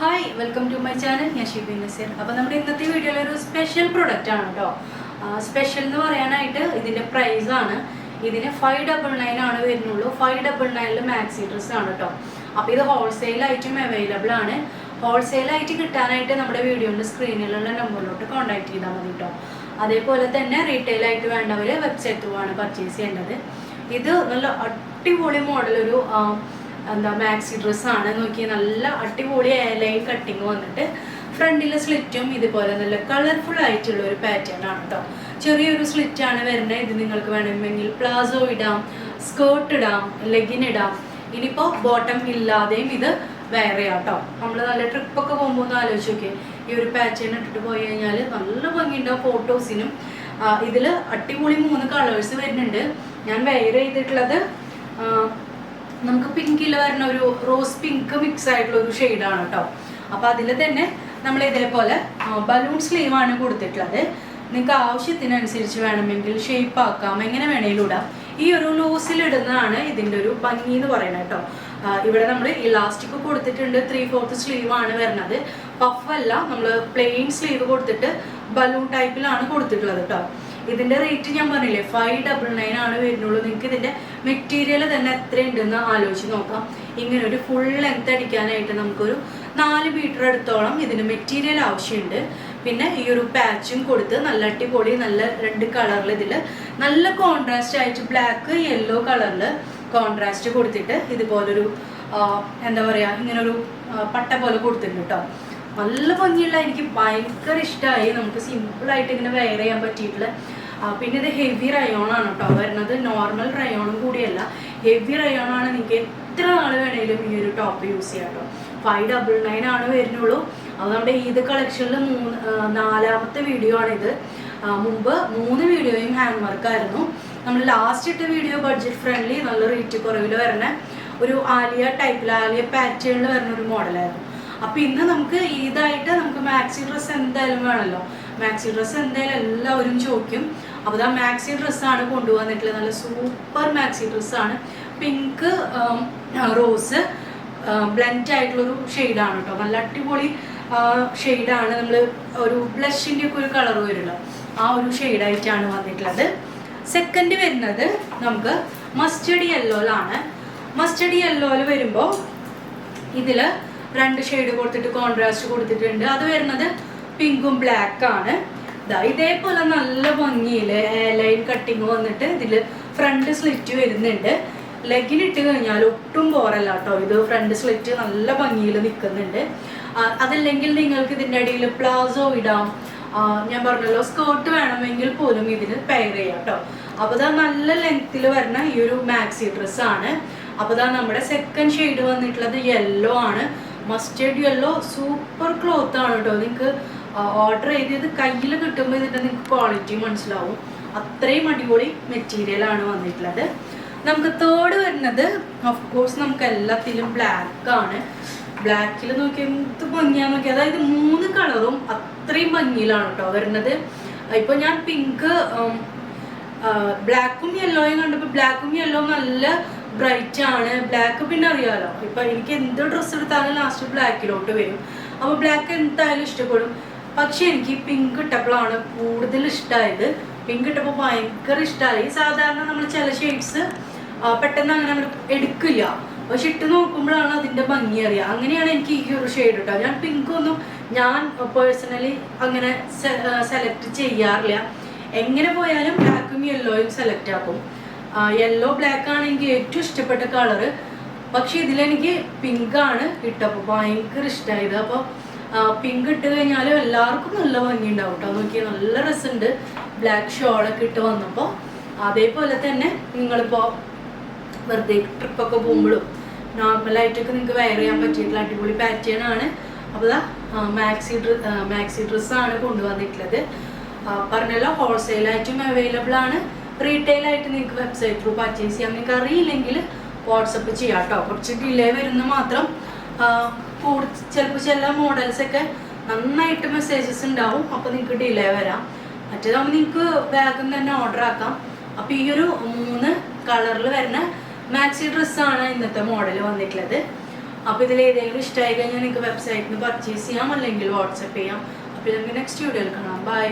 Hi welcome to my channel ഞാൻ ഷിബി നസീർ. അപ്പോൾ നമ്മുടെ ഇന്നത്തെ വീഡിയോയിൽ ഒരു സ്പെഷ്യൽ പ്രൊഡക്റ്റ് ആണ് കേട്ടോ സ്പെഷ്യൽ എന്ന് പറയാനായിട്ട് ഇതിന്റെ പ്രൈസ് ആണ്. ഇതിന് ഫൈവ് ഡബിൾ നയൻ ആണ് വരുന്നുള്ളൂ. ഫൈവ് ഡബിൾ നയനിൽ മാക്സി ഡ്രസ് ആണ് കേട്ടോ അപ്പോൾ ഇത് ഹോൾസെയിൽ ആയിട്ടും അവൈലബിൾ ആണ്. ഹോൾസെയിൽ ആയിട്ട് കിട്ടാനായിട്ട് നമ്മുടെ വീഡിയോന്റെ സ്ക്രീനിലുള്ള നമ്പറിലോട്ട് കോൺടാക്ട് ചെയ്താൽ മതി കേട്ടോ അതേപോലെ തന്നെ റീറ്റെയിൽ ആയിട്ട് വേണ്ടവർ വെബ്സൈറ്റ് പോവാണ് പർച്ചേസ് ചെയ്യേണ്ടത്. ഇത് നല്ല അടിപൊളി മോഡൽ ഒരു എന്താ മാക്സി ഡ്രസ്സാണ് നോക്കി നല്ല അടിപൊളി ലൈൻ കട്ടിങ് വന്നിട്ട് ഫ്രണ്ടിലെ സ്ലിറ്റും ഇതുപോലെ നല്ല കളർഫുൾ ആയിട്ടുള്ള ഒരു പാറ്റേൺ ആണ് കേട്ടോ ചെറിയൊരു സ്ലിറ്റ് ആണ് വരുന്നത്. ഇത് നിങ്ങൾക്ക് വേണമെങ്കിൽ പ്ലാസോ ഇടാം സ്കേർട്ട് ഇടാം ലെഗിൻ ഇടാം. ഇനിയിപ്പോൾ ബോട്ടം ഇല്ലാതെയും ഇത് വേറെ കേട്ടോ നമ്മൾ നല്ല ട്രിപ്പൊക്കെ പോകുമ്പോൾ ഒന്ന് ആലോചിച്ച് നോക്കിയേ. ഈ ഒരു പാറ്റേൺ ഇട്ടിട്ട് പോയി കഴിഞ്ഞാൽ നല്ല ഭംഗിയുണ്ടാവും ഫോട്ടോസിനും ഇതിൽ അടിപൊളി മൂന്ന് കളേഴ്സ് വരുന്നുണ്ട്. ഞാൻ വെയർ ചെയ്തിട്ടുള്ളത് നമുക്ക് പിങ്കിൽ വരുന്ന ഒരു റോസ് പിങ്ക് മിക്സ് ആയിട്ടുള്ള ഒരു ഷെയ്ഡാണ് കേട്ടോ അപ്പോൾ അതിൽ തന്നെ നമ്മൾ ഇതേപോലെ ബലൂൺ സ്ലീവ് ആണ് കൊടുത്തിട്ടുള്ളത്. നിങ്ങൾക്ക് ആവശ്യത്തിനനുസരിച്ച് വേണമെങ്കിൽ ഷേപ്പ് ആക്കാം എങ്ങനെ വേണമെങ്കിലും ഇടാം. ഈ ഒരു ലൂസിൽ ഇടുന്നതാണ് ഇതിന്റെ ഒരു ഭംഗി എന്ന് പറയുന്നത് കേട്ടോ ഇവിടെ നമ്മൾ ഇലാസ്റ്റിക് കൊടുത്തിട്ടുണ്ട് ത്രീ ഫോർത്ത് സ്ലീവ് ആണ് വരുന്നത്. പഫ് അല്ല നമ്മൾ പ്ലെയിൻ സ്ലീവ് കൊടുത്തിട്ട് ബലൂൺ ടൈപ്പിലാണ് കൊടുത്തിട്ടുള്ളത് കേട്ടോ ഇതിന്റെ റേറ്റ് ഞാൻ പറഞ്ഞില്ലേ ഫൈവ് ഡബിൾ നയൻ ആണ് വരുന്നുള്ളൂ. നിങ്ങൾക്ക് ഇതിന്റെ മെറ്റീരിയൽ തന്നെ എത്ര ഉണ്ടെന്ന് ആലോചിച്ച് നോക്കാം. ഇങ്ങനെ ഒരു ഫുൾ ലെങ്ത് അടിക്കാനായിട്ട് നമുക്കൊരു നാല് മീറ്റർ അടുത്തോളം ഇതിന് മെറ്റീരിയൽ ആവശ്യമുണ്ട്. പിന്നെ ഈ ഒരു പാച്ചും കൊടുത്ത് നല്ല അടിപൊളി നല്ല രണ്ട് കളറിൽ ഇതിൽ നല്ല കോൺട്രാസ്റ്റ് ആയിട്ട് ബ്ലാക്ക് യെല്ലോ കളറിൽ കോൺട്രാസ്റ്റ് കൊടുത്തിട്ട് ഇതുപോലൊരു എന്താ പറയുക ഇങ്ങനൊരു പട്ട പോലെ കൊടുത്തിട്ടുണ്ട് കേട്ടോ നല്ല ഭംഗിയുള്ള എനിക്ക് ഭയങ്കര ഇഷ്ടമായി നമുക്ക് സിമ്പിൾ ആയിട്ട് ഇങ്ങനെ വെയർ ചെയ്യാൻ പറ്റിയിട്ടുള്ള പിന്നെ ഇത് ഹെവി റയോൺ ആണ് കേട്ടോ വരുന്നത് നോർമൽ റയോണും കൂടിയല്ല. ഹെവി റയോൺ ആണ് നിങ്ങൾക്ക് എത്ര നാൾ വേണേലും ഈ ഒരു ടോപ്പ് യൂസ് ചെയ്യാം കേട്ടോ ഫൈവ് ഡബിൾ നയൻ ആണ് വരുന്നുള്ളൂ. അത് നമ്മുടെ ഈദ് കളക്ഷനിൽ മൂന്ന് നാലാമത്തെ വീഡിയോ ആണിത് മുമ്പ് മൂന്ന് വീഡിയോയും ഹാൻഡ് വർക്ക് ആയിരുന്നു. നമ്മൾ ലാസ്റ്റ് ഇട്ട വീഡിയോ ബഡ്ജറ്റ് ഫ്രണ്ട്ലി നല്ല റേറ്റ് കുറവിൽ വരുന്ന ഒരു ആലിയ ടൈപ്പിൽ ആലിയ പാറ്റേണിൽ വരുന്ന ഒരു മോഡലായിരുന്നു അപ്പൊ ഇന്ന് നമുക്ക് ഈദായിട്ട് നമുക്ക് മാക്സി ഡ്രസ്സ് എന്തായാലും വേണമല്ലോ മാക്സി ഡ്രസ്സ് എന്തായാലും എല്ലാവരും ചോദിക്കും. അപ്പോൾ ആ മാക്സി ഡ്രസ്സാണ് കൊണ്ടുവന്നിട്ടുള്ളത്. നല്ല സൂപ്പർ മാക്സി ഡ്രസ്സാണ് പിങ്ക് റോസ് ബ്ലെൻഡ് ആയിട്ടുള്ളൊരു ഷെയ്ഡാണ് കേട്ടോ നല്ല അടിപൊളി ഷെയ്ഡാണ് നമ്മൾ ഒരു ബ്ലഷിന്റെ ഒക്കെ ഒരു കളർ വരുമല്ലോ ആ ഒരു ഷെയ്ഡായിട്ടാണ് വന്നിട്ടുള്ളത്. സെക്കൻഡ് വരുന്നത് നമുക്ക് മസ്റ്റഡി യെല്ലോയിലാണ് മസ്റ്റഡി യെല്ലോയിൽ വരുമ്പോൾ ഇതിൽ രണ്ട് ഷെയ്ഡ് കൊടുത്തിട്ട് കോൺട്രാസ്റ്റ് കൊടുത്തിട്ടുണ്ട്. അത് വരുന്നത് പിങ്കും ബ്ലാക്ക് ആണ്. ദാ ഇതേപോലെ നല്ല ഭംഗിയിൽ ലൈൻ കട്ടിങ് വന്നിട്ട് ഇതിൽ ഫ്രണ്ട് സ്ലിറ്റ് വരുന്നുണ്ട്. ലെഗിൽ ഇട്ട് കഴിഞ്ഞാൽ ഒട്ടും പോരല്ല കേട്ടോ ഇത് ഫ്രണ്ട് സ്ലിറ്റ് നല്ല ഭംഗിയിൽ നിൽക്കുന്നുണ്ട് അതല്ലെങ്കിൽ നിങ്ങൾക്ക് ഇതിന്റെ ഇടയിൽ പ്ലാസോ ഇടാം. ഞാൻ പറഞ്ഞല്ലോ സ്കേർട്ട് വേണമെങ്കിൽ പോലും ഇതിന് പെയർ ചെയ്യാം കേട്ടോ അപ്പോൾ ഇതാ നല്ല ലെങ്ത്തിൽ വരുന്ന ഈ ഒരു മാക്സി ഡ്രസ് ആണ്. അപ്പോൾ ഇതാ നമ്മുടെ സെക്കൻഡ് ഷെയ്ഡ് വന്നിട്ടുള്ളത് യെല്ലോ ആണ്. മസ്റ്റേഡ് യെല്ലോ സൂപ്പർ ക്ലോത്ത് ആണ് കേട്ടോ നിങ്ങൾക്ക് ഓർഡർ ചെയ്തത് കയ്യിൽ കിട്ടുമ്പോൾ ഇതിന്റെ നിങ്ങൾക്ക് ക്വാളിറ്റി മനസ്സിലാവും. അത്രയും അടിപൊളി മെറ്റീരിയൽ ആണ് വന്നിട്ടുള്ളത്. നമുക്ക് തേർഡ് വരുന്നത് ഓഫ് കോഴ്സ് നമുക്ക് എല്ലാത്തിലും ബ്ലാക്ക് ആണ്. ബ്ലാക്കിൽ നോക്കി എന്ത് ഭംഗിയാന്ന് നോക്കി അതായത് മൂന്ന് കളറും അത്രയും ഭംഗിയിലാണ് കേട്ടോ വരുന്നത്. ഇപ്പൊ ഞാൻ പിങ്ക് ബ്ലാക്കും യെല്ലോയും കണ്ടപ്പോൾ ബ്ലാക്കും യെല്ലോ നല്ല ബ്രൈറ്റ് ആണ്. ബ്ലാക്ക് പിന്നെ അറിയാലോ. ഇപ്പൊ എനിക്ക് എന്ത് ഡ്രസ്സ് എടുത്താലും ലാസ്റ്റ് ബ്ലാക്കിലോട്ട് വരും. അപ്പൊ ബ്ലാക്ക് എന്തായാലും ഇഷ്ടപ്പെടും. പക്ഷെ എനിക്ക് പിങ്ക് ഇട്ടപ്പോഴാണ് കൂടുതൽ ഇഷ്ടമായത് പിങ്ക് ഇട്ടപ്പോൾ ഭയങ്കര ഇഷ്ടമായി സാധാരണ നമ്മൾ ചില ഷെയ്ഡ്സ് പെട്ടെന്ന് അങ്ങനെ നമ്മൾ എടുക്കില്ല. പക്ഷെ ഇട്ട് നോക്കുമ്പോഴാണ് അതിന്റെ ഭംഗി അറിയുക. അങ്ങനെയാണ് എനിക്ക് ഈ ഒരു ഷെയ്ഡ് കിട്ടുക ഞാൻ പിങ്ക് ഒന്നും ഞാൻ പേഴ്സണലി അങ്ങനെ സെലക്ട് ചെയ്യാറില്ല. എങ്ങനെ പോയാലും ബ്ലാക്കും യെല്ലോയും സെലക്ട് ആക്കും. യെല്ലോ ബ്ലാക്ക് ആണ് എനിക്ക് ഏറ്റവും ഇഷ്ടപ്പെട്ട കളറ് പക്ഷെ ഇതിലെനിക്ക് പിങ്കാണ് ഇട്ടപ്പോൾ ഭയങ്കര ഇഷ്ടമായത് അപ്പോൾ പിങ്ക് ഇട്ട് കഴിഞ്ഞാലും എല്ലാവർക്കും നല്ല ഭംഗി ഉണ്ടാവും കേട്ടോ നോക്കി നല്ല രസമുണ്ട് ബ്ലാക്ക് ഷോളൊക്കെ ഇട്ട് വന്നപ്പോൾ അതേപോലെ തന്നെ നിങ്ങളിപ്പോൾ വെറുതെ ട്രിപ്പൊക്കെ പോകുമ്പോഴും നോർമലായിട്ടൊക്കെ നിങ്ങൾക്ക് വെയർ ചെയ്യാൻ പറ്റിയിട്ടുള്ള അടിപൊളി പാറ്റേൺ ആണ്. അപ്പോൾ മാക്സി ഡ്രസ് മാക്സി ഡ്രസ്സാണ് കൊണ്ടുവന്നിട്ടുള്ളത്. പറഞ്ഞല്ലോ ഹോൾസെയിലായിട്ടും അവൈലബിൾ ആണ്. റീറ്റെയിൽ ആയിട്ട് നിങ്ങൾക്ക് വെബ്സൈറ്റ് ത്രൂ പർച്ചേസ് ചെയ്യാം. നിങ്ങൾക്ക് അറിയില്ലെങ്കിൽ വാട്സപ്പ് ചെയ്യാം കേട്ടോ കുറച്ച് ഡിലേ വരുന്ന മാത്രം. ചിലപ്പോൾ ചില മോഡൽസ് ഒക്കെ നന്നായിട്ട് മെസ്സേജസ് ഉണ്ടാവും. അപ്പോൾ നിങ്ങൾക്ക് ഡിലേ വരാം. മറ്റേതാകുമ്പോൾ നിങ്ങൾക്ക് വേഗം തന്നെ ഓർഡർ ആക്കാം. അപ്പോൾ ഈ ഒരു മൂന്ന് കളറിൽ വരുന്ന മാക്സി ഡ്രസ്സാണ് ഇന്നത്തെ മോഡൽ വന്നിട്ടുള്ളത്. അപ്പോൾ ഇതിൽ ഏതെങ്കിലും ഇഷ്ടമായി കഴിഞ്ഞാൽ നിങ്ങൾക്ക് വെബ്സൈറ്റിൽ നിന്ന് പർച്ചേസ് ചെയ്യാം അല്ലെങ്കിൽ വാട്സപ്പ് ചെയ്യാം. അപ്പോൾ നമുക്ക് നെക്സ്റ്റ് വീഡിയോയിൽ കാണാം. ബൈ